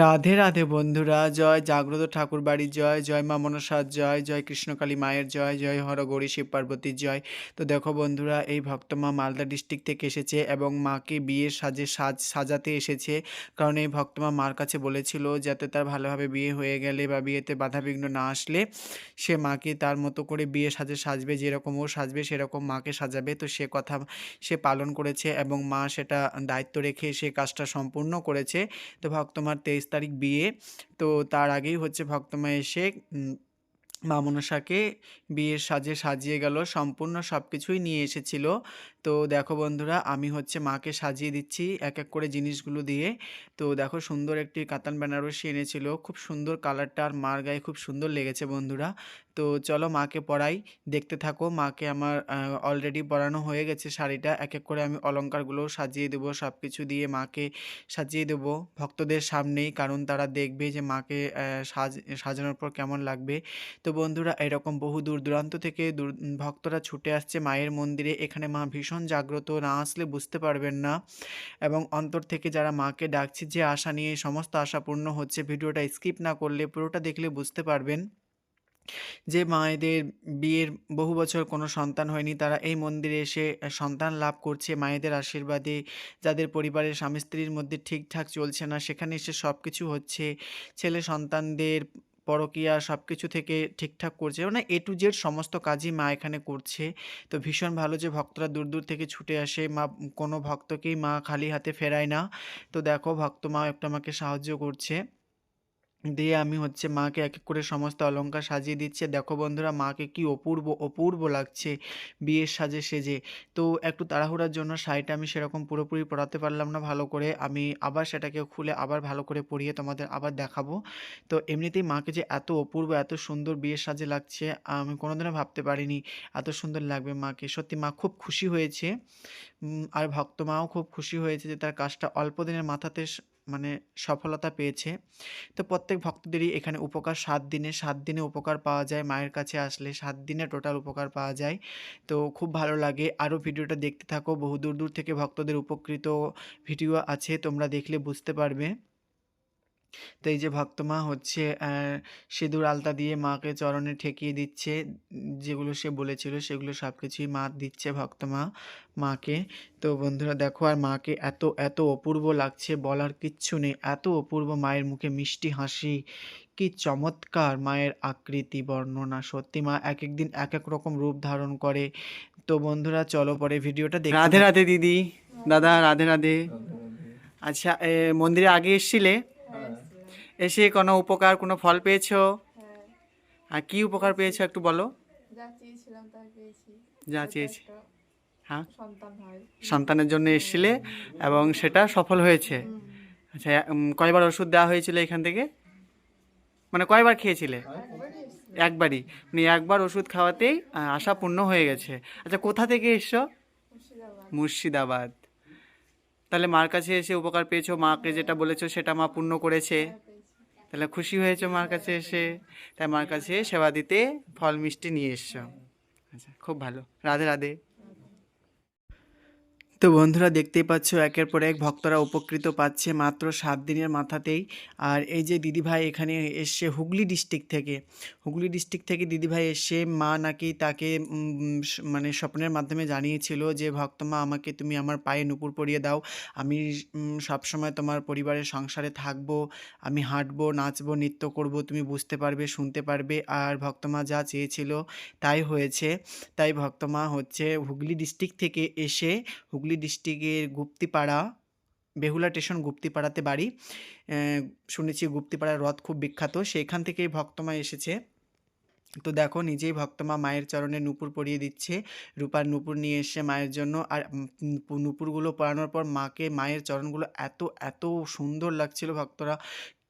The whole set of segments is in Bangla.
রাধে রাধে বন্ধুরা, জয় জাগ্রত ঠাকুর বাড়ির জয় জয় মা মনসার জয় জয় কৃষ্ণকালী মায়ের জয় জয় হর গৌরী শিব পার্বতীর জয়। তো দেখো বন্ধুরা, এই ভক্তমা মালদা ডিস্ট্রিক্ট থেকে এসেছে এবং মাকে বিয়ের সাজে সাজ, সাজাতে এসেছে। কারণ এই ভক্তমা মার কাছে বলেছিল যাতে তার ভালোভাবে বিয়ে হয়ে গেলে বা বিয়েতে বাধাবিঘ্ন না আসলে, সে মাকে তার মতো করে বিয়ে সাজে সাজবে যেরকম ও সাজবে, সেরকম মাকে সাজাবে। তো সে কথা সে পালন করেছে এবং মা সেটা দায়িত্ব রেখে সে কাজটা সম্পূর্ণ করেছে। তো ভক্তমার তেইশ তারিখ বিয়ে। তো তার আগেই হচ্ছে ভক্তমা এসে মামনসাকে বিয়ের সাজে সাজিয়ে গেল। সম্পূর্ণ সব কিছুই নিয়ে এসেছিল। তো দেখো বন্ধুরা, আমি হচ্ছে মাকে সাজিয়ে দিচ্ছি এক এক করে জিনিসগুলো দিয়ে। তো দেখো সুন্দর একটি কাতান বেনারসি এনেছিল, খুব সুন্দর কালারটা আর মার গায়ে খুব সুন্দর লেগেছে বন্ধুরা। তো চলো মাকে পরাই দেখতে থাকো মাকে আমার অলরেডি পরানো হয়ে গেছে শাড়িটা এক এক করে আমি অলংকারগুলোও সাজিয়ে দেবো সব কিছু দিয়ে মাকে সাজিয়ে দেবো ভক্তদের সামনেই, কারণ তারা দেখবে যে মাকে সাজ, সাজানোর পর কেমন লাগবে। তো বন্ধুরা, এরকম বহু দূর দূরান্ত থেকে ভক্তরা ছুটে আসছে মায়ের মন্দিরে, এখানে মা ভীষণ জাগ্রত, না আসলে বুঝতে পারবেন না। এবং অন্তর থেকে যারা মাকে ডাকছে, যে আশা নিয়ে সমস্ত আশা পূর্ণ হচ্ছে, ভিডিওটা স্কিপ না করলে পুরোটা দেখলে বুঝতে পারবেন যে মায়েদের বিয়ের বহু বছর কোনো সন্তান হয়নি। তারা এই মন্দিরে এসে সন্তান লাভ করছে, মায়েদের আশীর্বাদে। যাদের পরিবারের স্বামী স্ত্রীর মধ্যে ঠিকঠাক চলছে না, সেখানে এসে সব কিছু হচ্ছে। ছেলে সন্তানদের পরকীয়া সব কিছু থেকে ঠিকঠাক করছে। মানে এ টু জেড সমস্ত কাজই মা এখানে করছে। তো ভীষণ ভালো যে ভক্তরা দূর দূর থেকে ছুটে আসে। মা, কোনো ভক্তকেই মা খালি হাতে ফেরায় না। তো দেখো ভক্ত মা একটা আমাকে সাহায্য করছে। দিয়ে আমি হচ্ছে মাকে এক এক করে সমস্ত অলংকার সাজিয়ে দিচ্ছে। দেখো বন্ধুরা, মাকে কি অপূর্ব অপূর্ব লাগছে বিয়ের সাজে সেজে। তো একটু তাড়াহুড়ার জন্য শাড়িটা আমি সেরকম পুরোপুরি পরাতে পারলাম না ভালো করে। আমি আবার সেটাকে খুলে আবার ভালো করে পরিয়ে তোমাদের আবার দেখাবো। তো এমনিতেই মাকে যে এত অপূর্ব, এত সুন্দর বিয়ের সাজে লাগছে, আমি কোনোদিনও ভাবতে পারিনি এত সুন্দর লাগবে মাকে। সত্যি মা খুব খুশি হয়েছে। আর ভক্ত মাও খুব খুশি হয়েছে যে তার কাজটা অল্প দিনের মাথাতে মানে সফলতা পেয়েছে। তো প্রত্যেক ভক্তদেরই এখানে উপকার, সাত দিনে সাত দিনে উপকার পাওয়া যায়, মায়ের কাছে আসলে সাত দিনে টোটাল উপকার পাওয়া যায়। তো খুব ভালো লাগে। আরও ভিডিওটা দেখতে থাকো। বহু দূর দূর থেকে ভক্তদের উপকৃত ভিডিও আছে, তোমরা দেখলে বুঝতে পারবে। তো এই যে ভক্তমা হচ্ছে সিঁদুর আলতা দিয়ে মাকে চরণে ঠেকিয়ে দিচ্ছে যেগুলো সে বলেছিল সেগুলো সব কিছুই মা দিচ্ছে ভক্তমা মাকে। তো বন্ধুরা দেখো আর মাকে এত এত অপূর্ব লাগছে বলার কিচ্ছু নেই এত অপূর্ব মায়ের মুখে মিষ্টি হাসি কি চমৎকার মায়ের আকৃতি বর্ণনা। সত্যি মা এক এক দিন এক এক রকম রূপ ধারণ করে। তো বন্ধুরা চলো পরে ভিডিওটা দেখ রাধে রাধে দিদি দাদা রাধে রাধে। আচ্ছা এ, মন্দিরে আগে এসছিলে? এসে কোনো উপকার কোনো ফল পেয়েছ? আর কি উপকার পেয়েছ একটু বলো। যা চেয়েছিলাম তাই পেয়েছি। যা চেয়েছি। হ্যাঁ? সন্তান সন্তানের জন্য এসেছিলে এবং সেটা সফল হয়েছে। আচ্ছা কয়বার ওষুধ দেওয়া হয়েছিল এখান থেকে? মানে কয়বার খেয়েছিলে? একবারই। মানে একবার ওষুধ খাওয়াতেই আশা পূর্ণ হয়ে গেছে। আচ্ছা কোথা থেকে এসছো? মুর্শিদাবাদ। তাহলে মার কাছে এসে উপকার পেয়েছ মাকে যেটা বলেছ সেটা মা পূর্ণ করেছে। হ্যাঁ, তাহলে খুশি হয়েছো মার কাছে এসে? তাই মার কাছে সেবা দিতে ফল মিষ্টি নিয়ে এসছো। আচ্ছা খুব ভালো। রাধে রাধে। তো বন্ধুরা দেখতেই পাচ্ছ, একের পর এক ভক্তরা উপকৃত পাচ্ছে মাত্র সাত দিনের মাথাতেই। আর এই যে দিদিভাই এখানে এসছে হুগলি ডিস্ট্রিক্ট থেকে। হুগলি ডিস্ট্রিক্ট থেকে দিদিভাই এসে মা নাকি তাকে মানে স্বপ্নের মাধ্যমে জানিয়েছিল যে ভক্তমা আমাকে তুমি আমার পায়ে নুপুর পরিয়ে দাও। আমি সবসময় তোমার পরিবারের সংসারে থাকব, আমি হাঁটবো, নাচবো, নৃত্য করব, তুমি বুঝতে পারবে, শুনতে পারবে। আর ভক্তমা যা চেয়েছিল তাই হয়েছে। তাই ভক্তমা হচ্ছে হুগলি ডিস্ট্রিক্ট থেকে এসে হুগলি ডিস্ট্রিক্টের গুপ্তিপাড়া, বেহুলা স্টেশন গুপ্তিপাড়াতে বাড়ি। শুনেছি গুপ্তিপাড়ার রথ খুব বিখ্যাত, সেইখান থেকেই ভক্তমা এসেছে। তো দেখো, নিজেই ভক্তমা মায়ের চরণে নূপুর পরিয়ে দিচ্ছে। রূপার নূপুর নিয়ে এসে মায়ের জন্য। আর নূপুরগুলো পরানোর পর মাকে মায়ের চরণগুলো এত এত সুন্দর লাগছিল ভক্তরা।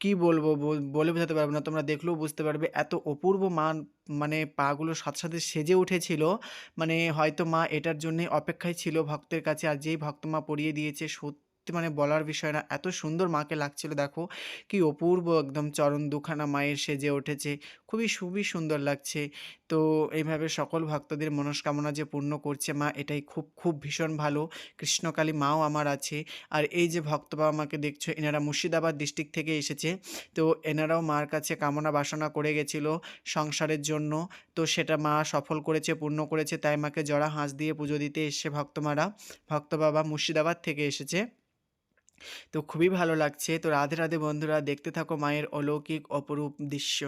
কি বলব? বল- বোঝাতে পারব না। তোমরা দেখলেও বুঝতে পারবে এত অপূর্ব মা মানে পাগুলো সাথে সাথে সেজে উঠেছিল। মানে হয়তো মা এটার জন্যে অপেক্ষায় ছিল ভক্তের কাছে আর যেই ভক্ত মা পড়িয়ে দিয়েছে সত্যি সত্যি মানে বলার বিষয় না। এত সুন্দর মাকে লাগছিল, দেখো। কি অপূর্ব একদম চরণ দুখানা মায়ের সেজে উঠেছে। খুবই খুবই সুন্দর লাগছে। তো এইভাবে সকল ভক্তদের মনস্কামনা যে পূর্ণ করছে মা, এটাই খুব খুব ভীষণ ভালো। কৃষ্ণকালী মাও আমার আছে। আর এই যে ভক্ত বাবা মাকে দেখছ, এনারা মুর্শিদাবাদ ডিস্ট্রিক্ট থেকে এসেছে। তো এনারাও মার কাছে কামনা বাসনা করে গেছিল সংসারের জন্য। তো সেটা মা সফল করেছে, পূর্ণ করেছে। তাই মাকে জড়া হাঁস দিয়ে পুজো দিতে এসছে ভক্তমারা ভক্ত বাবা মুর্শিদাবাদ থেকে এসেছে। তো খুবই ভালো লাগছে। তো রাধে রাধে বন্ধুরা দেখতে থাকো মায়ের অলৌকিক অপরূপ দৃশ্য।